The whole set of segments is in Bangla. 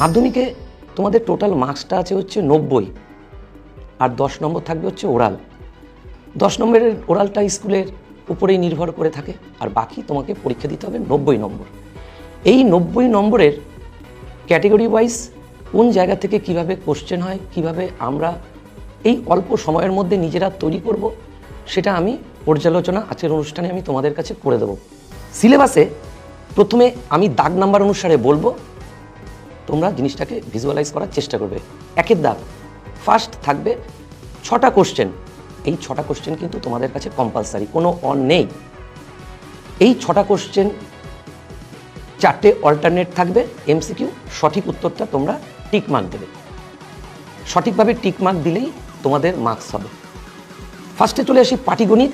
মাধ্যমিকে তোমাদের টোটাল মার্কসটা আছে হচ্ছে নব্বই, আর দশ নম্বর থাকবে হচ্ছে ওরাল দশ নম্বরের ওরালটা স্কুলের উপরেই নির্ভর করে থাকে, আর বাকি তোমাকে পরীক্ষা দিতে হবে নব্বই নম্বর। এই নব্বই নম্বরের ক্যাটেগরি ওয়াইজ কোন জায়গা থেকে কীভাবে কোশ্চেন হয়, কীভাবে আমরা এই অল্প সময়ের মধ্যে নিজেরা তৈরি করব, সেটা আমি পর্যালোচনা আজকের অনুষ্ঠানে আমি তোমাদের কাছে করে দেবো। সিলেবাসে প্রথমে আমি দাগ নাম্বার অনুসারে বলব তোমরা জিনিসটাকে ভিজুয়ালাইজ করার চেষ্টা করবে। একের দাগ। ফার্স্ট থাকবে ছটা কোশ্চেন এই ছটা কোশ্চেন কিন্তু তোমাদের কাছে কম্পালসারি কোনো অন নেই। এই ছটা কোশ্চেন চারটে অল্টারনেট থাকবে এমসিকিউ সঠিক উত্তরটা তোমরা টিক মার্ক দেবে। সঠিকভাবে টিক মার্ক দিলেই তোমাদের মার্কস হবে। ফার্স্টে চলে আসি পাটিগণিত।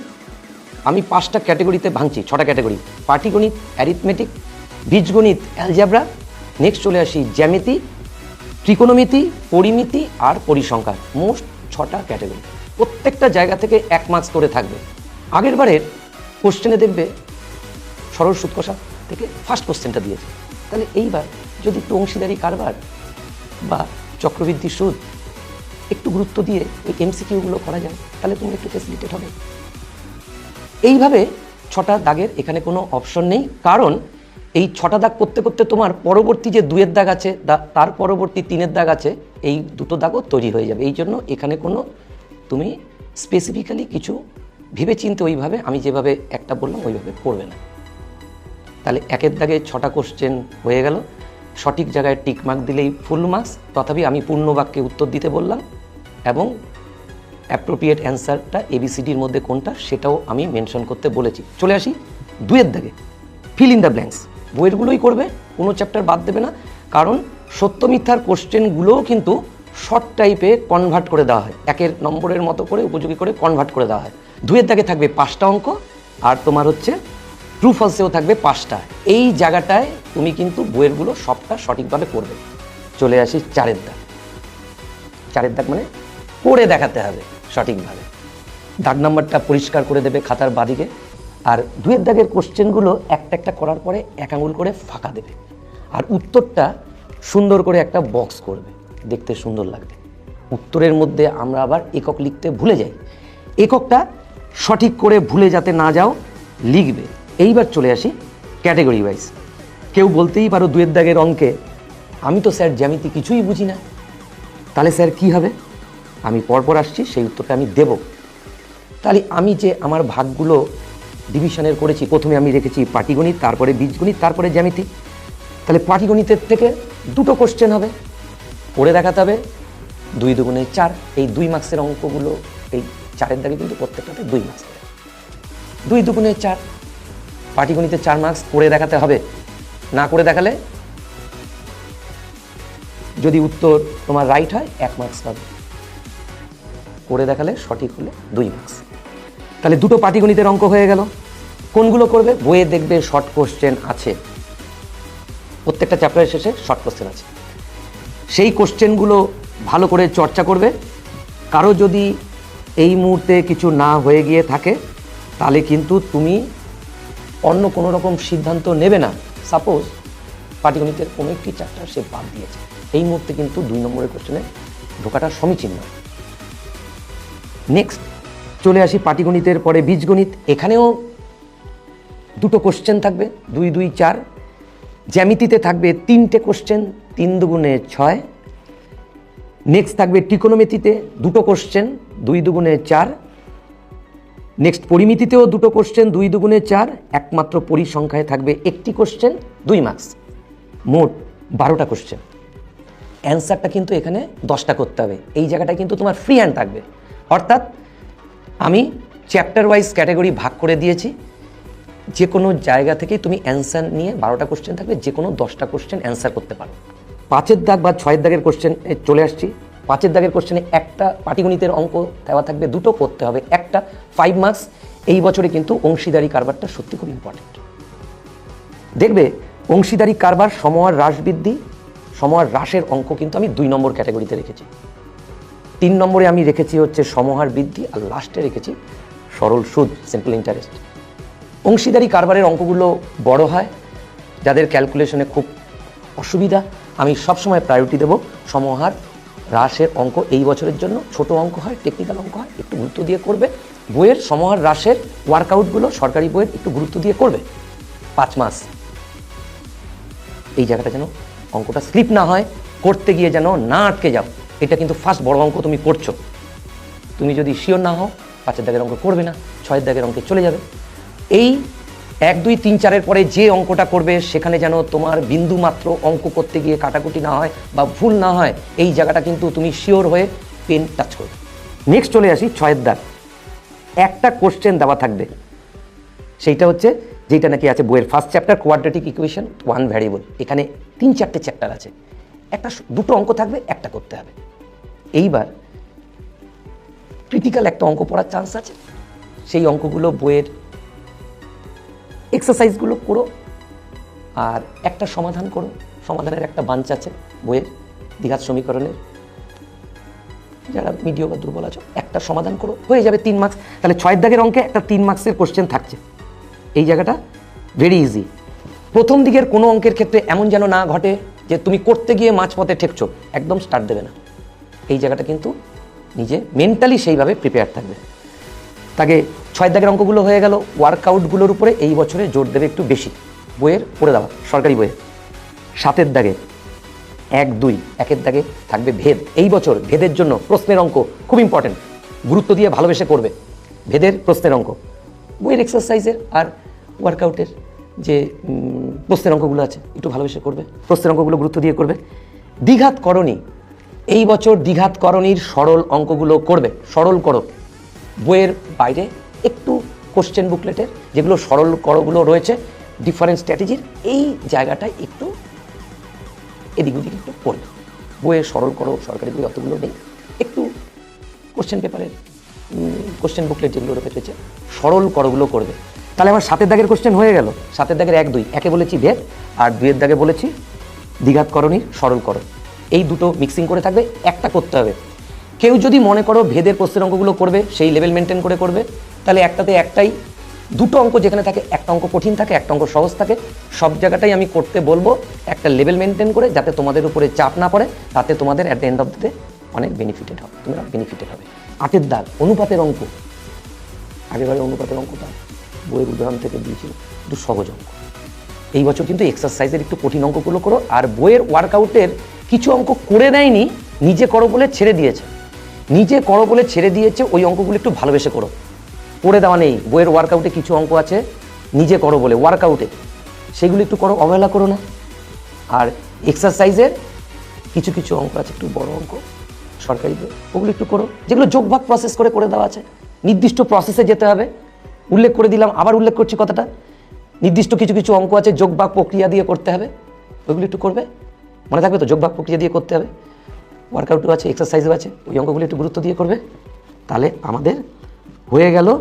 আমি পাঁচটা ক্যাটাগরিতে ভাঙছি, ছটা ক্যাটাগরি পাটিগণিত অ্যারিথমেটিক বীজগণিত অ্যালজাবরা নেক্সট চলে আসি জ্যামিতি, ত্রিকোণমিতি, পরিমিতি আর পরিসংখ্যান মোস্ট ছটা ক্যাটাগরি। প্রত্যেকটা জায়গা থেকে এক মার্কস করে থাকবে। আগের বারের কোশ্চেনে দেখবে, সরল সুদ কষা থেকে ফার্স্ট কোশ্চেনটা দিয়েছে। তাহলে এইবার যদি একটু অংশীদারি কারবার বা চক্রবৃদ্ধি সুদ একটু গুরুত্ব দিয়ে ওই এমসিকিউগুলো করা যায়, তাহলে তুমি একটু ফেসিলিটেট হবে। এইভাবে ছটা দাগের এখানে কোনো অপশন নেই, কারণ এই ছটা দাগ করতে করতে তোমার পরবর্তী যে দুয়ের দাগ আছে তার পরবর্তী তিনের দাগ আছে, এই দুটো দাগও তৈরি হয়ে যাবে। এই জন্য এখানে কোনো তুমি স্পেসিফিক্যালি কিছু ভেবে চিনতে ওইভাবে আমি যেভাবে একটা বললাম, ওইভাবে করবে না। তাহলে একের দাগে ছটা কোশ্চেন হয়ে গেল। সঠিক জায়গায় টিক মার্ক দিলেই ফুল মার্কস তথাপি আমি পূর্ণ বাক্যে উত্তর দিতে বললাম এবং অ্যাপ্রোপ্রিয়েট অ্যান্সারটা এবিসিডির মধ্যে কোনটা, সেটাও আমি মেনশন করতে বলেছি। চলে আসি দুয়ের দাগে। ফিল ইন দ্য ব্ল্যাঙ্কস বইয়েরগুলোই করবে, কোনো চ্যাপ্টার বাদ দেবে না। কারণ সত্য মিথ্যার কোশ্চেনগুলোও কিন্তু শর্ট টাইপে কনভার্ট করে দেওয়া হয়। একের নম্বরের মতো করে উপযোগী করে কনভার্ট করে দেওয়া হয়। দুয়ের দাগে থাকবে পাঁচটা অঙ্ক, আর তোমার হচ্ছে ট্রু ফলসেও থাকবে পাঁচটা। এই জায়গাটায় তুমি কিন্তু বইয়েরগুলো সবটা সঠিকভাবে করবে। চলে আসি চারের দাগ। চারের দাগ মানে করে দেখাতে হবে সঠিকভাবে। দাগ নাম্বারটা পরিষ্কার করে দেবে খাতার বাদিকে। আর দুয়ের দাগের কোশ্চেনগুলো একটা একটা করার পরে এক আঙুল করে ফাঁকা দেবে। আর উত্তরটা সুন্দর করে একটা বক্স করবে, দেখতে সুন্দর লাগবে। উত্তরের মধ্যে আমরা আবার একক লিখতে ভুলে যাই। এককটা সঠিক করে ভুলে যাতে না যাও, লিখবে। এইবার চলে আসি ক্যাটেগরি ওয়াইজ কেউ বলতেই পারো দুয়ের দাগের অঙ্কে। আমি তো স্যার জ্যামিতি কিছুই বুঝি না। তাহলে স্যার কি হবে? আমি পরপর আসছি, সেই উত্তরটা আমি দেব। তাহলে আমি যে আমার ভাগগুলো ডিভিশনের করেছি। প্রথমে আমি রেখেছি পাটিগণিত তারপরে বীজগণিত তারপরে জ্যামিতি। তাহলে পাটিগণিতের থেকে দুটো কোশ্চেন হবে। করে দেখাতে হবে। দুই দুগুণে চার, এই দুই মার্কসের অঙ্কগুলো, এই চারের দাগে কিন্তু প্রত্যেকটাতে দুই মার্কস দুই দুগুণে চার পাটিগণিতে চার মার্কস করে দেখাতে হবে। না করে দেখালে যদি উত্তর তোমার রাইট হয়, এক মার্কস পাবে। করে দেখালে সঠিক হলে দুই মার্কস তাহলে দুটো পাটিগণিতের অঙ্ক হয়ে গেল। কোনগুলো করবে? বইয়ে দেখবে শর্ট কোশ্চেন আছে। প্রত্যেকটা চ্যাপ্টারের শেষে শর্ট কোশ্চেন আছে। সেই কোশ্চেনগুলো ভালো করে চর্চা করবে। কারও যদি এই মুহূর্তে কিছু না হয়ে গিয়ে থাকে, তাহলে কিন্তু তুমি অন্য কোনো রকম সিদ্ধান্ত নেবে না। সাপোজ পাটিগণিতের কোনো একটি চ্যাপ্টার সে বাদ দিয়েছে। এই মুহূর্তে কিন্তু দুই নম্বরের কোশ্চেনে ঢোকাটা সমীচীন নয়। নেক্সট চলে আসি পাটিগণিতের পরে বীজগণিত। এখানেও দুটো কোশ্চেন থাকবে, দুই দুই, চার। জ্যামিতিতে থাকবে তিনটে কোশ্চেন তিন দুগুণে ছয়। নেক্সট থাকবে ত্রিকোণমিতিতে দুটো কোশ্চেন দুই দুগুণে চার। নেক্সট পরিমিতিতেও দুটো কোশ্চেন দুই দুগুণে চার। একমাত্র পরিসংখ্যায় থাকবে একটি কোশ্চেন দুই মার্কস মোট বারোটা কোশ্চেন অ্যান্সারটা কিন্তু এখানে দশটা করতে হবে। এই জায়গাটা কিন্তু তোমার ফ্রি হ্যান্ড থাকবে। অর্থাৎ আমি চ্যাপ্টার ওয়াইজ ক্যাটাগরি ভাগ করে দিয়েছি। যে কোনো জায়গা থেকেই তুমি অ্যান্সার নিয়ে বারোটা কোশ্চেন থাকবে যে কোনো দশটা কোশ্চেন অ্যান্সার করতে পারো। পাঁচের দাগ বা ছয়ের দাগের কোশ্চেন চলে আসছি। পাঁচের দাগের কোশ্চেনে একটা পাটিগণিতের অঙ্ক দেওয়া থাকবে, দুটো করতে হবে। একটা ফাইভ মার্কস এই বছরে কিন্তু অংশীদারি কারবারটা সত্যি খুব ইম্পর্টেন্ট দেখবে, অংশীদারি কারবার সময় হ্রাস বৃদ্ধি সময় হ্রাসের অঙ্ক কিন্তু আমি দুই নম্বর ক্যাটাগরিতে রেখেছি। তিন নম্বরে আমি রেখেছি হচ্ছে সমহার বৃদ্ধি আর লাস্টে রেখেছি সরল সুদ সিম্পল ইন্টারেস্ট অংশীদারি কারবারের অঙ্কগুলো বড় হয়, যাদের ক্যালকুলেশনে খুব অসুবিধা। আমি সবসময় প্রায়োরিটি দেবো সমহার হ্রাসের অঙ্ক। এই বছরের জন্য ছোট অঙ্ক হয় টেকনিক্যাল অঙ্ক হয়, একটু গুরুত্ব দিয়ে করবে। বইয়ের সমহার হ্রাসের ওয়ার্কআউটগুলো সরকারি বইয়ের একটু গুরুত্ব দিয়ে করবে। পাঁচ মাস। এই জায়গাটা যেন অঙ্কটা স্লিপ না হয়, করতে গিয়ে যেন না আটকে যাও। এটা কিন্তু ফার্স্ট বড় অঙ্ক তুমি করছ। তুমি যদি শিওর না হও, পাঁচের দাগের অঙ্ক করবে না, ছয়ের দাগের অঙ্কে চলে যাবে। এই এক, দুই, তিন, চারের পরে যে অঙ্কটা করবে, সেখানে যেন তোমার বিন্দু মাত্র অঙ্ক করতে গিয়ে কাটাকুটি না হয় বা ভুল না হয়, এই জায়গাটা কিন্তু তুমি শিওর হয়ে পেন টাচ করবে। নেক্সট চলে আসি ছয়ের দাগ। একটা কোশ্চেন দেওয়া থাকবে। সেইটা হচ্ছে, যেটা নাকি আছে বইয়ের first chapter quadratic equation one variable এখানে তিন, চারটে চ্যাপ্টার আছে। একটা দুটো অঙ্ক থাকবে, একটা করতে হবে। এইবার ক্রিটিক্যাল একটা অঙ্ক পড়ার চান্স আছে। সেই অঙ্কগুলো বইয়ের এক্সারসাইজগুলো করো আর একটা সমাধান করো। সমাধানের একটা বাঞ্চ আছে বইয়ের, দ্বিঘাত সমীকরণের। যারা মিডিও বা দুর্বল আছো, একটা সমাধান করো। হয়ে যাবে তিন মার্কস তাহলে ছয়ের দাগের অঙ্কে একটা তিন মার্কসের কোশ্চেন থাকছে। এই জায়গাটা ভেরি ইজি প্রথম দিকের কোনো অঙ্কের ক্ষেত্রে এমন যেন না ঘটে। যে তুমি করতে গিয়ে মাঝপথে ঠেকছো, একদম স্টার্ট দেবে না। এই জায়গাটা কিন্তু নিজে মেন্টালি সেইভাবে প্রিপেয়ার থাকবে। তাকে ছয় দাগের অঙ্কগুলো হয়ে গেল ওয়ার্কআউটগুলোর উপরে এই বছরে জোর দেবে একটু বেশি। বইয়ের পড়ে দেওয়া, সরকারি বইয়ের। সাতের দাগে এক, দুই, একের দাগে থাকবে ভেদ। এই বছর ভেদের জন্য প্রশ্নের অঙ্ক খুব ইম্পর্টেন্ট গুরুত্ব দিয়ে ভালোবেসে করবে। ভেদের প্রশ্নের অঙ্ক। বইয়ের এক্সারসাইজের আর ওয়ার্কআউটের যে প্রশ্নের অঙ্কগুলো আছে, একটু ভালোবেসে করবে। প্রশ্নের অঙ্কগুলো গুরুত্ব দিয়ে করবে। দ্বিঘাত করণী। এই বছর দ্বিঘাত করণীর সরল অঙ্কগুলো করবে। সরল করো। বইয়ের বাইরে একটু কোশ্চেন বুকলেটের যেগুলো সরল করগুলো রয়েছে ডিফারেন্ট স্ট্র্যাটেজির এই জায়গাটায় একটু এদিক ওদিক একটু পড়বে। বইয়ের সরল করো, সরকারি বই অতগুলো নেই। একটু কোশ্চেন পেপারের কোশ্চেন বুকলেট যেগুলো রয়েছে, সরল করগুলো করবে। তাহলে আমার সাতের দাগের কোশ্চেন হয়ে গেল। সাতের দাগের এক, দুই, একে বলেছি ভেদ, আর দুইয়ের দাগে বলেছি দ্বিঘাত করণীর সরল করো এই দুটো মিক্সিং করে থাকবে, একটা করতে হবে। কেউ যদি মনে করো ভেদের প্রশ্নের অঙ্কগুলো করবে, সেই লেভেল মেনটেন করে করবে, তাহলে একটাতে একটাই, দুটো অঙ্ক যেখানে থাকে, একটা অঙ্ক কঠিন থাকে, একটা অঙ্ক সহজ থাকে। সব জায়গাটাই আমি করতে বলব একটা লেভেল মেনটেন করে, যাতে তোমাদের উপরে চাপ না পড়ে, তাতে তোমাদের at the end of the অনেক বেনিফিটেড হবে। তোমরা বেনিফিটেড হবে। আটের দাগ, অনুপাতের অঙ্ক। আগেবারে অনুপাতের অঙ্কটা। বইয়ের উদাহরণ থেকে দিয়েছিল। একটু সহজ অঙ্ক। এই বছর কিন্তু এক্সারসাইজের একটু কঠিন অঙ্কগুলো করো, আর বইয়ের ওয়ার্কআউটের কিছু অঙ্ক করে দেয়নি নিজে করো বলে ছেড়ে দিয়েছে। নিজে করো বলে ছেড়ে দিয়েছে, ওই অঙ্কগুলো একটু ভালোবেসে করো। করে দেওয়া নেই, বইয়ের ওয়ার্কআউটে কিছু অঙ্ক আছে, নিজে করো বলে। ওয়ার্কআউটে সেগুলো একটু করো, অবহেলা করো না। আর এক্সারসাইজের কিছু কিছু অঙ্ক আছে, একটু বড় অঙ্ক সরকারি ওগুলো একটু করো। যেগুলো যোগভাগ প্রসেস করে করে দেওয়া আছে। নির্দিষ্ট প্রসেসে যেতে হবে। উল্লেখ করে দিলাম, আবার উল্লেখ করছি কথাটা। নির্দিষ্ট কিছু কিছু অঙ্ক আছে যোগভাগ প্রক্রিয়া দিয়ে করতে হবে। ওইগুলো একটু করবে। মনে থাকবে তো যোগভাগ প্রক্রিয়া দিয়ে করতে হবে। ওয়ার্কআউটও আছে এক্সারসাইজও আছে, ওই অঙ্কগুলো একটু গুরুত্ব দিয়ে করবে। তাহলে আমাদের হয়ে গেল,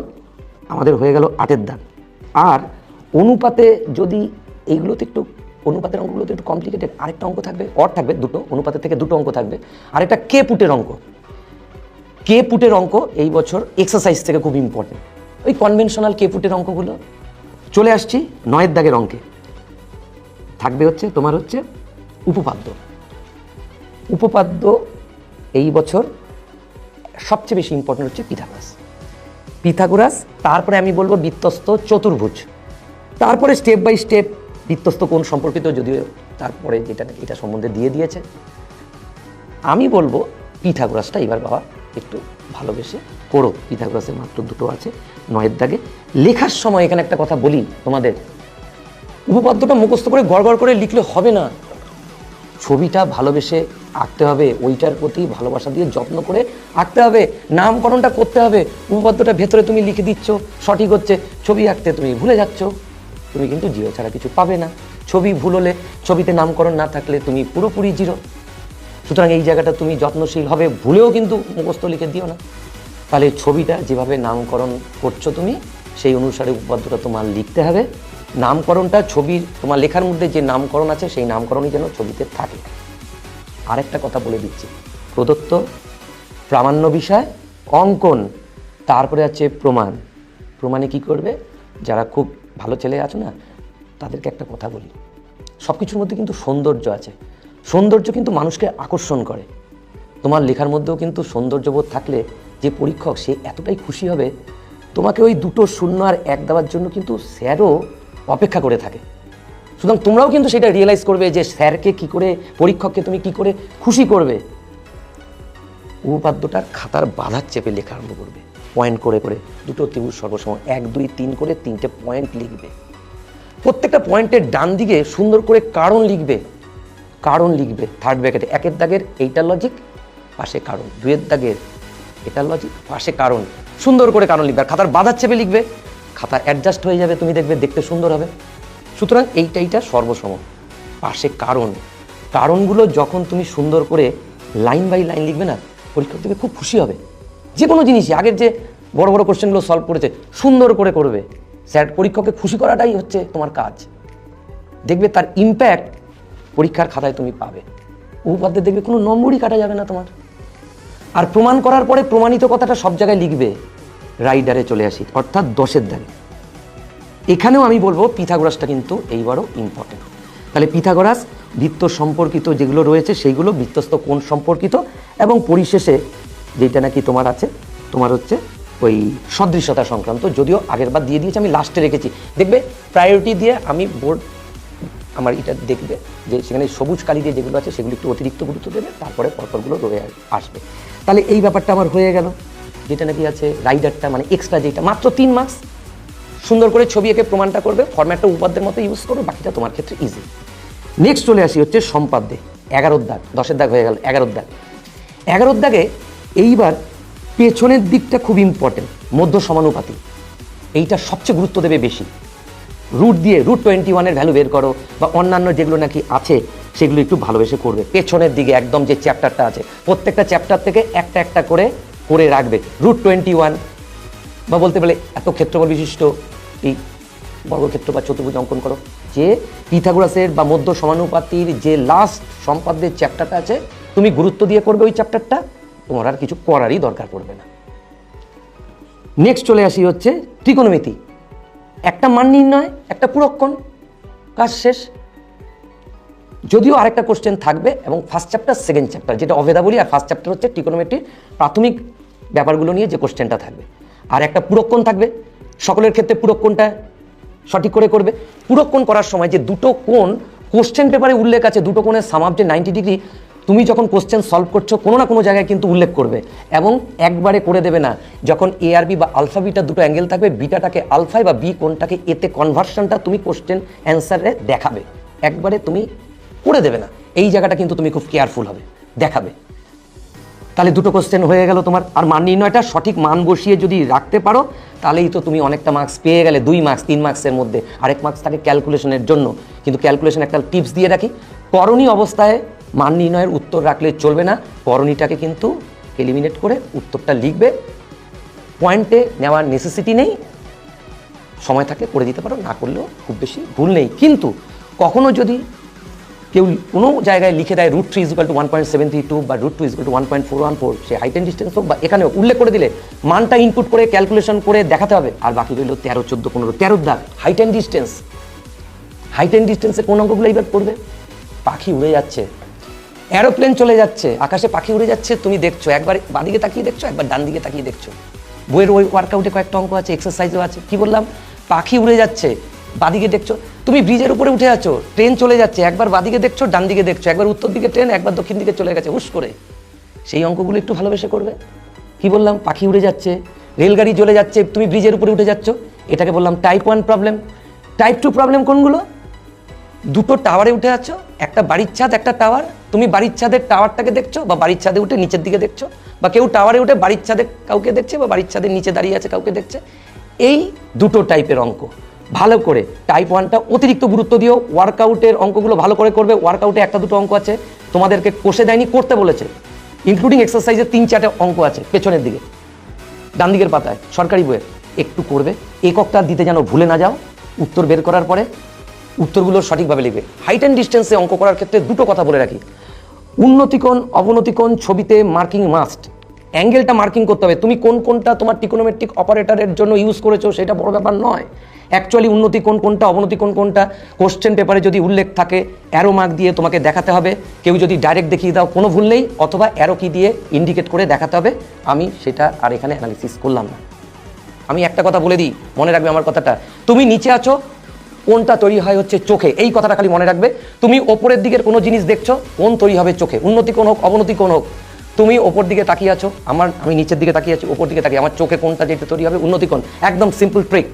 আমাদের হয়ে গেল আটের দাগ। আর অনুপাতে যদি এইগুলোতে একটু, অনুপাতের অঙ্কগুলোতে একটু কমপ্লিকেটেড আরেকটা অঙ্ক থাকবে অর থাকবে দুটো অনুপাতের থেকে দুটো অঙ্ক থাকবে। আরেকটা কে পুটের অঙ্ক? কে পুটের অঙ্ক এই বছর এক্সারসাইজ থেকে খুব ইম্পর্টেন্ট ওই কনভেনশনাল কেপুটের অঙ্কগুলো। চলে আসছি নয়ের দাগের অঙ্কে। থাকবে হচ্ছে, তোমার হচ্ছে উপপাদ্য। উপপাদ্য এই বছর সবচেয়ে বেশি ইম্পর্টেন্ট হচ্ছে পিথাগোরাস। পিথাগোরাস, তারপরে আমি বলব বৃত্তস্ত চতুর্ভুজ। তারপরে স্টেপ বাই স্টেপ বৃত্তস্ত কোন সম্পর্কিত, যদিও তারপরে যেটা এটা সম্বন্ধে দিয়ে দিয়েছে। আমি বলব পিথাগোরাসটা এবার বাবা একটু ভালোবেসে করো পিথাগোরাসের মাত্র দুটো আছে। নয়ের দাগে। লেখার সময় এখানে একটা কথা বলি তোমাদের। উপপাদ্যটা মুখস্থ করে গড় করে লিখলে হবে না। ছবিটা ভালোবেসে আঁকতে হবে, ওইটার প্রতি ভালোবাসা দিয়ে যত্ন করে আঁকতে হবে, নামকরণটা করতে হবে। উপপাদ্যটা ভেতরে তুমি লিখে দিচ্ছ, সঠিক হচ্ছে। ছবি আঁকতে তুমি ভুলে যাচ্ছ, তুমি কিন্তু জিরো ছাড়া কিছু পাবে না। ছবি ভুল হলে ছবিতে নামকরণ না থাকলে তুমি পুরোপুরি জিরো। সুতরাং এই জায়গাটা তুমি যত্নশীল হবে, ভুলেও কিন্তু মুখস্থ লিখে দিও না। তাহলে ছবিটা যেভাবে নামকরণ করছ তুমি, সেই অনুসারে উপপাদ্যটা তোমার লিখতে হবে। নামকরণটা ছবির তোমার লেখার মধ্যে যে নামকরণ আছে, সেই নামকরণই যেন ছবিতে থাকে। আরেকটা কথা বলে দিচ্ছি। প্রদত্ত প্রামাণ্য বিষয়, অঙ্কন, তারপরে আছে প্রমাণ। প্রমাণে কি করবে? যারা খুব ভালো ছেলে আছো না, তাদেরকে একটা কথা বলি। সব কিছুর মধ্যে কিন্তু সৌন্দর্য আছে। সৌন্দর্য কিন্তু মানুষকে আকর্ষণ করে। তোমার লেখার মধ্যেও কিন্তু সৌন্দর্যবোধ থাকলে যে পরীক্ষক সে এতটাই খুশি হবে, তোমাকে ওই দুটো শূন্য আর এক দেওয়ার জন্য কিন্তু স্যারও অপেক্ষা করে থাকে। সুতরাং তোমরাও কিন্তু সেটা রিয়েলাইজ করবে যে স্যারকে কি করে, পরীক্ষককে তুমি কি করে খুশি করবে। উপপাদ্যটার খাতার বাধার চেপে লেখা আরম্ভ করবে। পয়েন্ট করে করে দুটো ত্রিভুজ সর্বসম এক, দুই, তিন করে তিনটে পয়েন্ট লিখবে। প্রত্যেকটা পয়েন্টের ডান দিকে সুন্দর করে কারণ লিখবে। কারণ লিখবে থার্ড ব্র্যাকেটে একের দাগের এইটা লজিক পাশে কারণ। দুয়ের দাগের এটার লজিক পাশে কারণ। সুন্দর করে কারণ লিখবে। আর খাতার বাধার চেপে লিখবে। খাতা অ্যাডজাস্ট হয়ে যাবে, তুমি দেখবে দেখতে সুন্দর হবে। সুতরাং এইটা এইটা সর্বসম। পাশে কারণ। কারণগুলো যখন তুমি সুন্দর করে লাইন বাই লাইন লিখবে না, পরীক্ষক থেকে খুব খুশি হবে। যে কোনো জিনিসই। আগের যে বড় বড় কোশ্চেনগুলো সলভ করেছে, সুন্দর করে করবে। স্যার, পরীক্ষককে খুশি করাটাই হচ্ছে তোমার কাজ। দেখবে তার ইম্প্যাক্ট পরীক্ষার খাতায় তুমি পাবে। উপপাদ্যে দেখবে কোনো নম্বরই কাটা যাবে না তোমার। আর প্রমাণ করার পরে প্রমাণিত কথাটা সব জায়গায় লিখবে রাইডারে চলে আসি, অর্থাৎ দশের দাগে। এখানেও আমি বলব পিথাগোরাসটা কিন্তু এইবারও ইম্পর্টেন্ট তাহলে পিথাগোরাস বৃত্ত সম্পর্কিত যেগুলো রয়েছে সেইগুলো বৃত্তস্থ কোণ সম্পর্কিত এবং পরিশেষে যেটা নাকি তোমার আছে, তোমার হচ্ছে ওই সদৃশতা সংক্রান্ত, যদিও আগের বার দিয়ে দিয়েছি, আমি লাস্টে রেখেছি। দেখবে প্রায়োরিটি দিয়ে আমি বোর্ড আমার এটা দেখবে যে সেখানে সবুজ কালি দিয়ে যেগুলো আছে সেগুলো একটু অতিরিক্ত গুরুত্ব দেবে, তারপরে পরপরগুলো রয়ে আসবে। তাহলে এই ব্যাপারটা আমার হয়ে গেল। যেটা নাকি আছে রাইডারটা মানে এক্সট্রা যেটা, মাত্র তিন মার্কস সুন্দর করে ছবি এঁকে প্রমাণটা করবে ফরম্যাটটা উপাদ্যের মতো ইউজ করো, বাকিটা তোমার ক্ষেত্রে ইজি নেক্সট চলে আসি হচ্ছে সম্পাদ্যে, এগারোর দাগ, দশের দাগ হয়ে গেল, এগারোর দাগ। এগারোর দাগে এইবার পেছনের দিকটা খুব ইম্পর্টেন্ট মধ্য সমানুপাতি এইটা সবচেয়ে গুরুত্ব দেবে বেশি। রুট দিয়ে রুট টোয়েন্টি ওয়ানের ভ্যালু বের করো বা অন্যান্য যেগুলো নাকি আছে, সেগুলো একটু ভালোবেসে করবে। পেছনের দিকে একদম যে চ্যাপ্টারটা আছে, প্রত্যেকটা চ্যাপ্টার থেকে একটা একটা করে করে রাখবে। রুট টোয়েন্টি ওয়ান বা বলতে পারলে এত ক্ষেত্রফল বিশিষ্ট এই বর্গক্ষেত্র বা চতুর্ভুজ অঙ্কন করো। যে পিথাগোরাসের বা মধ্য সমানুপাতির যে লাস্ট সম্পাদ্যের চ্যাপ্টারটা আছে, তুমি গুরুত্ব দিয়ে করবে ওই চ্যাপ্টারটা তোমার আর কিছু করারই দরকার পড়বে না। নেক্সট চলে আসি হচ্ছে ত্রিকোণমিতি একটা মান নির্ণয়, একটা পুরক্ষণ, কাজ শেষ। যদিও আরেকটা কোশ্চেন থাকবে এবং ফার্স্ট চ্যাপ্টার সেকেন্ড চ্যাপ্টার যেটা অভেদা বলি আর ফার্স্ট চ্যাপ্টার হচ্ছে টিকোনোমেট্রির প্রাথমিক ব্যাপারগুলো নিয়ে যে কোশ্চেনটা থাকবে। আর একটা পুরক্ষণ থাকবে, সকলের ক্ষেত্রে পুরক্ষণটা সঠিক করে করবে। পুরক্ষণ করার সময় যে দুটো কোণ কোশ্চেন পেপারে উল্লেখ আছে, দুটো কোণের সামাপ যে নাইনটি ডিগ্রি তুমি যখন কোশ্চেন সলভ করছ, কোনো না কোনো জায়গায় কিন্তু উল্লেখ করবে। এবং একবারে করে দেবে না। যখন এ আর বি বা আলফা বিটা দুটো অ্যাঙ্গেল থাকবে বিটাটাকে আলফায় বা বি কোনটাকে এতে কনভার্সনটা তুমি কোশ্চেন অ্যান্সারে দেখাবে। একবারে তুমি করে দেবে না। এই জায়গাটা কিন্তু তুমি খুব কেয়ারফুল হবে। দেখাবে। তাহলে দুটো কোশ্চেন হয়ে গেল তোমার। আর মান নির্ণয়টা সঠিক মান বসিয়ে যদি রাখতে পারো, তাহলেই তো তুমি অনেকটা মার্কস পেয়ে গেলে, দুই মার্কস তিন মার্কসের মধ্যে। আরেক মার্কস থাকে ক্যালকুলেশনের জন্য। কিন্তু ক্যালকুলেশন একটা টিপস দিয়ে রাখি। করণী অবস্থায় মান নির্ণয়ের উত্তর রাখলে চলবে না। করণীটাকে কিন্তু এলিমিনেট করে উত্তরটা লিখবে। পয়েন্টে নেওয়ার নেসেসিটি নেই। সময় থাকে করে দিতে পারো, না করলেও খুব বেশি ভুল নেই। কিন্তু কখনও যদি কেউ কোনো জায়গায় লিখে দেয় root three is equal to one point seven three two বা root two is equal to one point four one four say height and distance হোক বা এখানে উল্লেখ করে দিলে মানটা ইনপুট করে ক্যালকুলেশন করে দেখাতে হবে। আর বাকি রইল তেরো, চোদ্দ, পনেরো, তেরোর দাগ। Height and distance height and ডিস্টেন্সে কোন অঙ্কগুলো এইবার পড়বে? পাখি উড়ে যাচ্ছে। অ্যারোপ্লেন চলে যাচ্ছে, আকাশে পাখি উড়ে যাচ্ছে, তুমি দেখছ। একবার বাদিকে তাকিয়ে দেখছ, একবার ডান দিকে তাকিয়ে দেখছ। বইয়ের ওই ওয়ার্কআউটে কয়েকটা অঙ্ক আছে এক্সারসাইজও আছে। কি বললাম? পাখি উড়ে যাচ্ছে, বাদিকে দেখছ। তুমি ব্রিজের উপরে উঠে আছো ট্রেন চলে যাচ্ছে, একবার বাদিকে দেখছ, ডান দিকে দেখছ, একবার উত্তর দিকে ট্রেন একবার দক্ষিণ দিকে চলে গেছে, হুশ করে। সেই অঙ্কগুলো একটু ভালোবেসে করবে। কি বললাম? পাখি উড়ে যাচ্ছে, রেলগাড়ি চলে যাচ্ছে, তুমি ব্রিজের উপরে উঠে যাচ্ছ। এটাকে বললাম type one problem type two problem কোনগুলো? দুটো টাওয়ারে উঠে আছো, একটা বাড়ির ছাদ, একটা টাওয়ার তুমি বাড়ির ছাদের টাওয়ারটাকে দেখছ বা বাড়ির ছাদে উঠে নিচের দিকে দেখছ? বা কেউ টাওয়ারে উঠে বাড়ির ছাদে কাউকে দেখছে বা বাড়ির ছাদের নিচে দাঁড়িয়ে আছে কাউকে দেখছে? এই দুটো টাইপের অঙ্ক। ভালো করে টাইপ ওয়ানটা অতিরিক্ত গুরুত্ব দিও ওয়ার্কআউটের অঙ্কগুলো ভালো করে করবে। ওয়ার্কআউটে একটা দুটো অঙ্ক আছে, তোমাদেরকে কষে দেয়নি, করতে বলেছে। ইনক্লুডিং এক্সারসাইজের তিন চারটে অঙ্ক আছে পেছনের দিকে। ডান দিকের পাতায়, সরকারি বইয়ের। একটু করবে, এককটা দিতে যেন ভুলে না যাও, উত্তর বের করার পরে উত্তরগুলো সঠিকভাবে লিখবে। হাইট অ্যান্ড ডিস্টেন্সে অঙ্ক করার ক্ষেত্রে দুটো কথা বলে রাখি। উন্নতিকোণ, অবনতিকোণ ছবিতে মার্কিং মাস্ট। অ্যাঙ্গেলটা মার্কিং করতে হবে। তুমি কোন কোনটা তোমার টিকোনোমেট্রিক অপারেটরের জন্য ইউজ করেছ সেটা বড় ব্যাপার নয়। অ্যাকচুয়ালি উন্নতি কোন কোনটা অবনতি কোন কোনটা কোশ্চেন পেপারে যদি উল্লেখ থাকে অ্যারো মার্ক দিয়ে তোমাকে দেখাতে হবে। কেউ যদি ডাইরেক্ট দেখিয়ে দাও, কোনো ভুল নেই, অথবা অ্যারো কি দিয়ে ইন্ডিকেট করে দেখাতে হবে। আমি সেটা আর এখানে অ্যানালিসিস করলাম না। আমি একটা কথা বলে দিই, মনে রাখবে আমার কথাটা। তুমি নিচে আছো কোনটা তৈরি হয় হচ্ছে চোখে? এই কথাটা খালি মনে রাখবে। তুমি ওপরের দিকের কোনো জিনিস দেখছ, কোন তৈরি হবে চোখে? উন্নতি কোন হোক, অবনতি কোন হোক। তুমি ওপর দিকে তাকিয়ে আছো, আমার, আমি নিচের দিকে তাকিয়ে আছি, ওপর দিকে তাকিয়ে, আমার চোখে কোনটা যেটা তৈরি হবে, উন্নতি কোন? একদম সিম্পল ট্রিক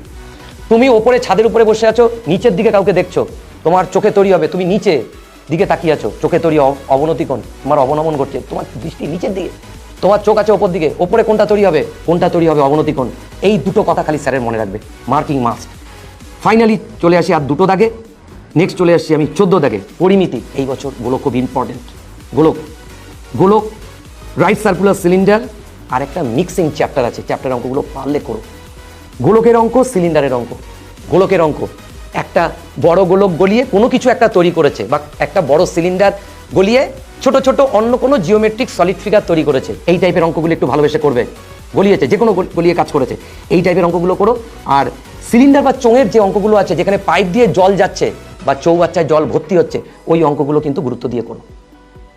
তুমি ওপরে, ছাদের উপরে বসে আছো, নিচের দিকে কাউকে দেখছ, তোমার চোখে তৈরি হবে, তুমি নিচে দিকে তাকিয়ে আছো, চোখে তৈরি অব- অবনতি কোন? তোমার অবনমন ঘটছে, তোমার দৃষ্টি নিচের দিকে। তোমার চোখ আছে ওপর দিকে, ওপরে কোনটা তৈরি হবে, কোনটা তৈরি হবে অবনতি কোন? এই দুটো কথা খালি স্যারের মনে রাখবে, মার্কিং মাস্ট। ফাইনালি চলে আসি আর দুটো দাগে। নেক্সট চলে আসছি আমি চোদ্দ দাগে। পরিমিতি, এই বছর গোলক খুব ইম্পর্টেন্ট গোলক গোলক রাইট সার্কুলার সিলিন্ডার আর একটা মিক্সিং চ্যাপ্টার আছে। চ্যাপ্টার অঙ্কগুলো পারলে করো। গোলকের অঙ্ক সিলিন্ডারের অঙ্ক। গোলকের অঙ্ক, একটা বড় গোলক গলিয়ে কোনো কিছু একটা তৈরি করেছে বা একটা বড় সিলিন্ডার গলিয়ে ছোট ছোট অন্য কোনো জিওমেট্রিক সলিড ফিগার তৈরি করেছে। এই টাইপের অঙ্কগুলো একটু ভালোবেসে করবে। গলিয়েছে যে কোনো গলিয়ে কাজ করেছে। এই টাইপের অঙ্কগুলো করো। আর সিলিন্ডার বা চোঙের যে অঙ্কগুলো আছে, যেখানে পাইপ দিয়ে জল যাচ্ছে বা চৌবাচ্চায় জল ভর্তি হচ্ছে, ওই অঙ্কগুলো কিন্তু গুরুত্ব দিয়ে করো।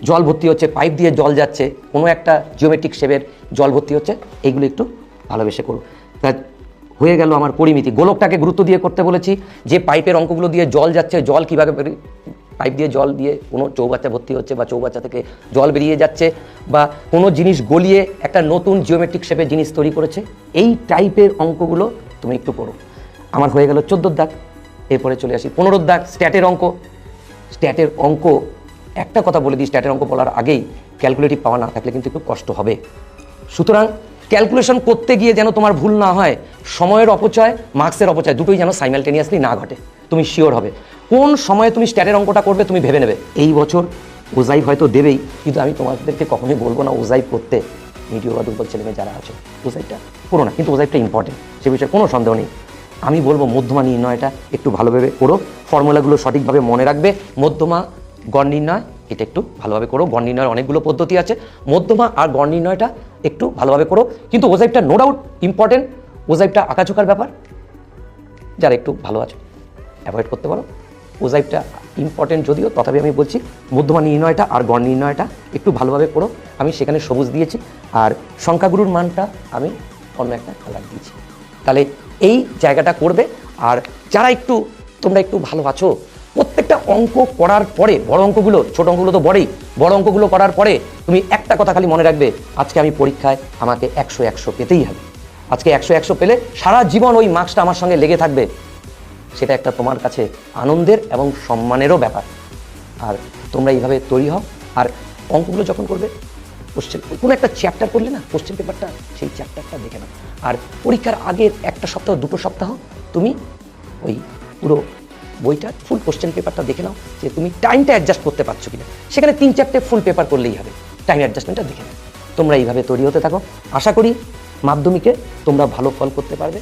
জল ভর্তি হচ্ছে, পাইপ দিয়ে জল যাচ্ছে, কোনো একটা জিওমেট্রিক শেপের জল ভর্তি হচ্ছে, এইগুলো একটু ভালোবেসে করো। তা হয়ে গেল আমার পরিমিতি। গোলকটাকে গুরুত্ব দিয়ে করতে বলেছি, যে পাইপের অঙ্কগুলো দিয়ে জল যাচ্ছে, জল কীভাবে পাইপ দিয়ে জল দিয়ে কোনো চৌবাচ্চা ভর্তি হচ্ছে বা চৌবাচ্চা থেকে জল বেরিয়ে যাচ্ছে বা কোনো জিনিস গলিয়ে একটা নতুন জিওমেট্রিক শেপের জিনিস তৈরি করেছে, এই টাইপের অঙ্কগুলো তুমি একটু করো। আমার হয়ে গেল চোদ্দোর দাগ। এরপরে চলে আসি পনেরোর দাগ, স্ট্যাটের অঙ্ক। স্ট্যাটের অঙ্ক, একটা কথা বলে দিই, স্ট্যাটের অঙ্ক বলার আগেই ক্যালকুলেটিভ পাওয়া না থাকলে কিন্তু একটু কষ্ট হবে। সুতরাং ক্যালকুলেশন করতে গিয়ে যেন তোমার ভুল না হয়, সময়ের অপচয়, মার্কসের অপচয়, দুটোই যেন সাইমালটেনিয়াসলি না ঘটে। তুমি শিওর হবে। কোন সময়ে তুমি স্ট্যাটের অঙ্কটা করবে তুমি ভেবে নেবে। এই বছর ওজাইভ হয়তো দেবেই, কিন্তু আমি তোমাদেরকে কখনোই বলব না ওজাইভ করতে। মিডিও বা দুর্বল ছেলেমেয়ে যারা আছে, ওজাইভটা করো না, কিন্তু ওজাইভটা ইম্পর্টেন্ট সে বিষয়ে কোনো সন্দেহ নেই। আমি বলব মধ্যমা নির্ণয়টা একটু ভালোভাবে করো। ফর্মুলাগুলো সঠিকভাবে মনে রাখবে। মধ্যমা গড় নির্ণয়, এটা একটু ভালোভাবে করো। গড় নির্ণয়ের অনেকগুলো পদ্ধতি আছে। মধ্যমা আর গড় নির্ণয়টা একটু ভালোভাবে করো। কিন্তু ওজাইভটা নো ডাউট ইম্পর্টেন্ট ওজাইভটা আঁকাঝোকার ব্যাপার। যারা একটু ভালো আছে অ্যাভয়েড করতে পারো। ওজাইভটা ইম্পর্টেন্ট যদিও, তথাপি আমি বলছি মধ্যমা নির্ণয়টা আর গড় নির্ণয়টা একটু ভালোভাবে করো। আমি সেখানে সবুজ দিয়েছি। আর সংখ্যাগুরুর মানটা আমি অন্য একটা কালার দিয়েছি। তাহলে এই জায়গাটা করবে। আর যারা একটু, তোমরা একটু ভালো আছো, প্রত্যেকটা অঙ্ক করার পরে, বড় অঙ্কগুলো, ছোট অঙ্কগুলো তো বড়েই বড় অঙ্কগুলো করার পরে তুমি একটা কথা খালি মনে রাখবে, আজকে আমি পরীক্ষায় আমাকে একশো একশো পেতেই হবে। আজকে একশো একশো পেলে সারা জীবন ওই মার্কসটা আমার সঙ্গে লেগে থাকবে। সেটা একটা তোমার কাছে আনন্দের এবং সম্মানেরও ব্যাপার। আর তোমরা এইভাবে তৈরি হও। আর অঙ্কগুলো যখন করবে কোশ্চেন কোনো একটা চ্যাপ্টার করলে না কোশ্চেন পেপারটা সেই চ্যাপ্টারটা দেখে নাও। আর পরীক্ষার আগের একটা সপ্তাহ, দুটো সপ্তাহ তুমি ওই পুরো বইটার ফুল কোশ্চেন পেপারটা দেখে নাও, যে তুমি টাইমটা অ্যাডজাস্ট করতে পারছ কিনা। সেখানে তিন চারটে ফুল পেপার করলেই হবে। টাইম অ্যাডজাস্টমেন্টটা দেখে নাও। তোমরা এইভাবে তৈরি হতে থাকো। আশা করি মাধ্যমিকে তোমরা ভালো ফল করতে পারবে।